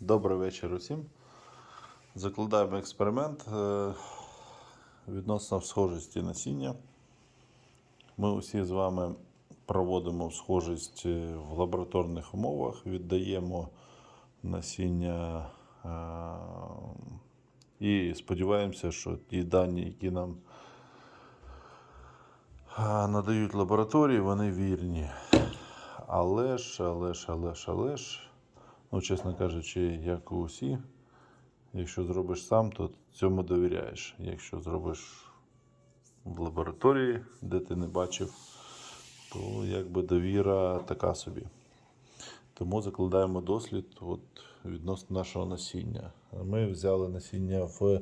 Добрий вечір усім. Закладаємо експеримент е, відносно схожості насіння. Ми усі з вами проводимо схожість е, в лабораторних умовах, віддаємо насіння е, і сподіваємося, що ті дані, які нам надають лабораторії, вони вірні. Але ж, але ж, але ж, але ж, ну, чесно кажучи, як усі, якщо зробиш сам, то цьому довіряєш. Якщо зробиш в лабораторії, де ти не бачив, то якби довіра така собі. Тому закладаємо дослід от, відносно нашого насіння. Ми взяли насіння в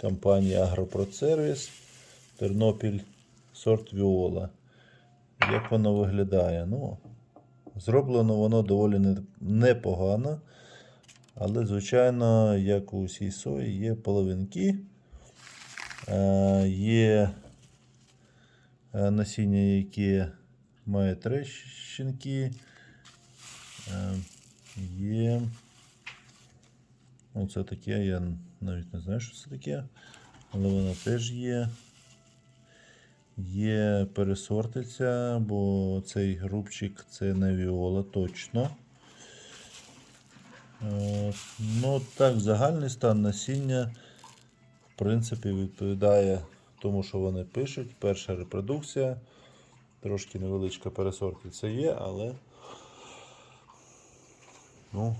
компанії Агропродсервіс Тернопіль сорт Віола. Як воно виглядає? Ну, Зроблено воно доволі непогано. Але, звичайно, як у усій сої, є половинки, е, є е, насіння, яке має трещинки, е, є. Оце таке, я навіть не знаю, що це таке, але воно теж є. Є пересортиця, бо цей грубчик це не віола точно. Ну, так, загальний стан насіння, в принципі, відповідає тому, що вони пишуть. Перша репродукція. Трошки невеличка пересортиця є, але ну,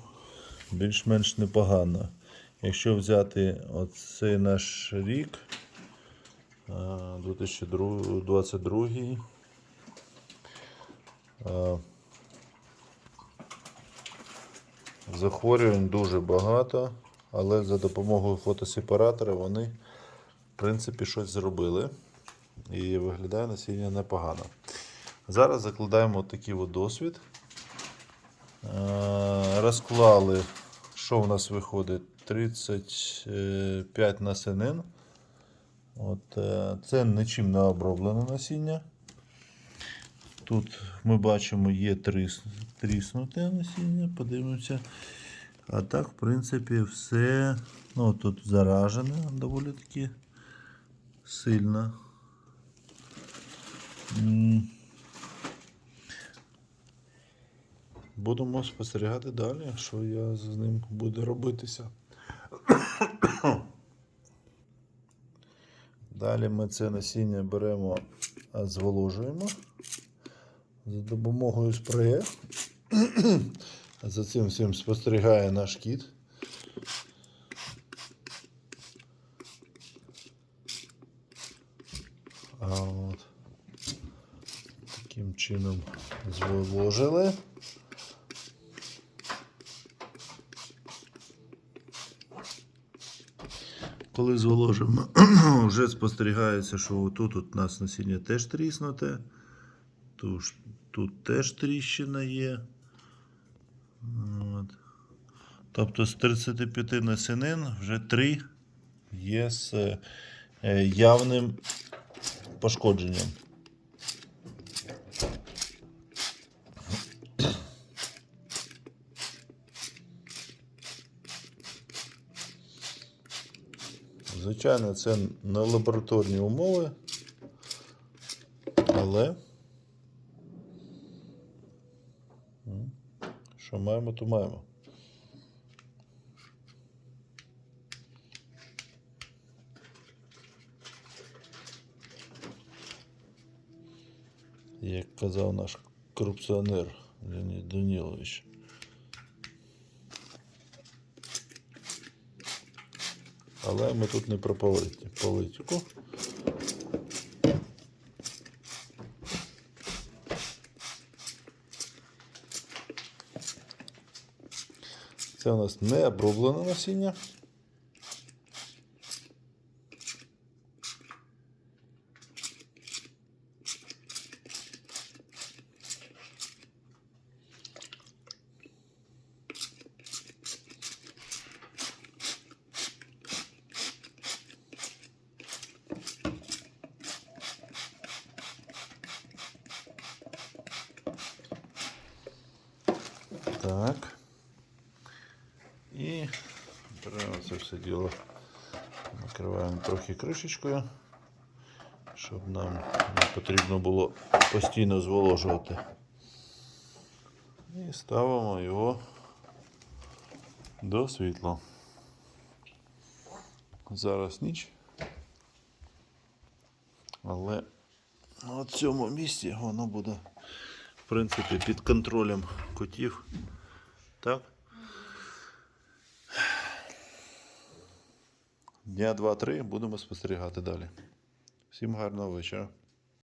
більш-менш непогано. Якщо взяти оцей наш рік, 2022, е, Захворювань дуже багато, але за допомогою фотосепаратора вони, в принципі, щось зробили. І виглядає насіння непогано. Зараз закладаємо такий от досвід. Е, Розклали, що в нас виходить? 35 насінин. От, е, це нічим не оброблене насіння. Тут ми бачимо, є тріс, тріснуте насіння, подивимося. А так, в принципі, все. Ну, тут заражене доволі таки сильно. Будемо спостерігати далі, що я з ним буду робитися. Далі ми це насіння беремо, зволожуємо за допомогою спрея. За цим всім спостерігає наш кіт. От таким чином зволожили. Коли зволожимо, вже спостерігається, що тут у нас насіння теж тріснуте. Тут, тут теж тріщина є. От. Тобто з 35 насінин вже 3 є з е, явним пошкодженням. Звичайно, це не лабораторні умови, але що маємо, то маємо. Як казав наш корупціонер Леонід Данілович. Але ми тут не про політику. Це у нас не оброблене насіння. Так. І це все діло, накриваємо трохи кришечкою, щоб нам не потрібно було постійно зволожувати. І ставимо його до світла. Зараз ніч. Але на цьому місці воно буде, в принципі, під контролем котів. Так? Дня 2-3 будемо спостерігати далі. Всім гарного вечора.